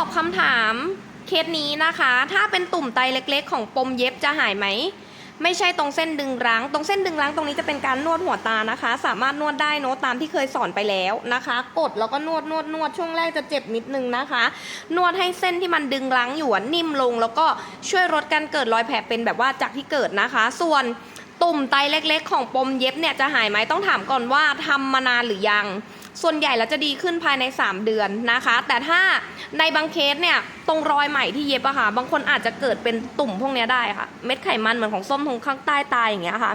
อบคำถามเคสนี้นะคะ ถ้าเป็นตุ่มไตเล็กๆ ของปมเย็บจะหายไหม ไม่ใช่ตรงเส้นดึงรั้ง ตรงเส้นดึงรั้งตรงนี้จะเป็นการนวดหัวตานะคะ สามารถนวดได้เนอะตามที่เคยสอนไปแล้วนะคะ กดแล้วก็นวดนวดนวดช่วงแรกจะเจ็บนิดนึงนะคะ นวดให้เส้นที่มันดึงรั้งอยู่นิ่มลง แล้วก็ช่วยลดการเกิดรอยแผลเป็นแบบว่าจากที่เกิดนะคะ ส่วนตุ่มไตเล็กๆ ของปมเย็บเนี่ยจะหายไหมต้องถามก่อนว่าทำมานานหรือยัง ส่วนใหญ่แล้วจะดีขึ้นภายใน 3 เดือนนะคะ แต่ถ้าในบางเคสเนี่ยตรงรอยใหม่ที่เย็บอะค่ะ บางคนอาจจะเกิดเป็นตุ่มพวกนี้ได้ค่ะ เม็ดไขมันเหมือนของส้มทงข้างใต้ตายอย่างเงี้ยค่ะ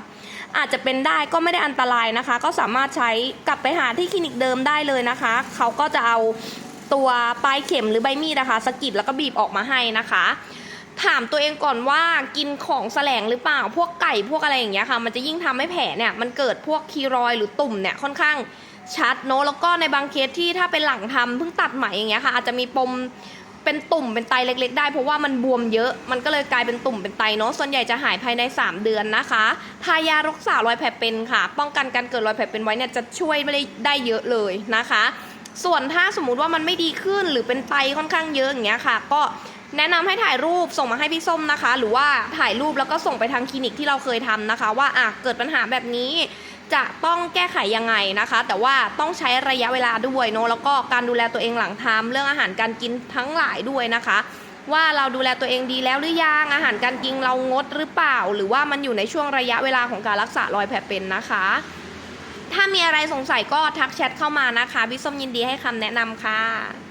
อาจจะเป็นได้ก็ไม่ได้อันตรายนะคะ ก็สามารถใช้กลับไปหาที่คลินิกเดิมได้เลยนะคะ เขาก็จะเอาตัวปลายเข็มหรือใบมีดนะคะสะกิดแล้วก็บีบออกมาให้นะคะถามตัวเองก่อนว่ากินของแสลงหรือเปล่า พวกไก่พวกอะไรอย่างเงี้ยค่ะ มันจะยิ่งทำให้แผลเนี่ยมันเกิดพวกคีรอยหรือตุ่มเนี่ยค่อนข้าง ชัดเนอะแล้วก็ในบางเคสที่ถ้าเป็นหลังทำเพิ่งตัดไหมอย่างเงี้ยค่ะ อาจจะมีปมเป็นตุ่มเป็นไตเล็ก ๆ ได้เพราะว่ามันบวมเยอะ มันก็เลยกลายเป็นตุ่มเป็นไตเนาะส่วนใหญ่จะหายภายใน 3 เดือนนะคะ ทายารักษารอยแผลเป็นค่ะ ป้องกันการเกิดรอยแผลเป็นไว้เนี่ยจะช่วยไม่ได้ได้เยอะเลยนะคะ ส่วนถ้าสมมุติว่ามันไม่ดีขึ้นหรือเป็นไตค่อนข้างเยอะอย่างเงี้ยค่ะ ก็แนะนำให้ถ่ายรูปส่งมาให้พี่ส้มนะคะ หรือว่าถ่ายรูปแล้วก็ส่งไปทางคลินิกที่เราเคยทำนะคะ ว่าอะเกิดปัญหาแบบนี้ จะต้องแก้ไขยังไงนะคะ แต่ว่าต้องใช้ระยะเวลาด้วยเนอะแล้วก็การดูแลตัวเองหลังทำเรื่องอาหารการกินทั้งหลายด้วยนะคะ ว่าเราดูแลตัวเองดีแล้วหรือยังอาหารการกินเรางดหรือเปล่า หรือว่ามันอยู่ในช่วงระยะเวลาของการรักษารอยแผลเป็นนะคะ ถ้ามีอะไรสงสัยก็ทักแชทเข้ามานะคะพี่ส้มยินดีให้คำแนะนำค่ะ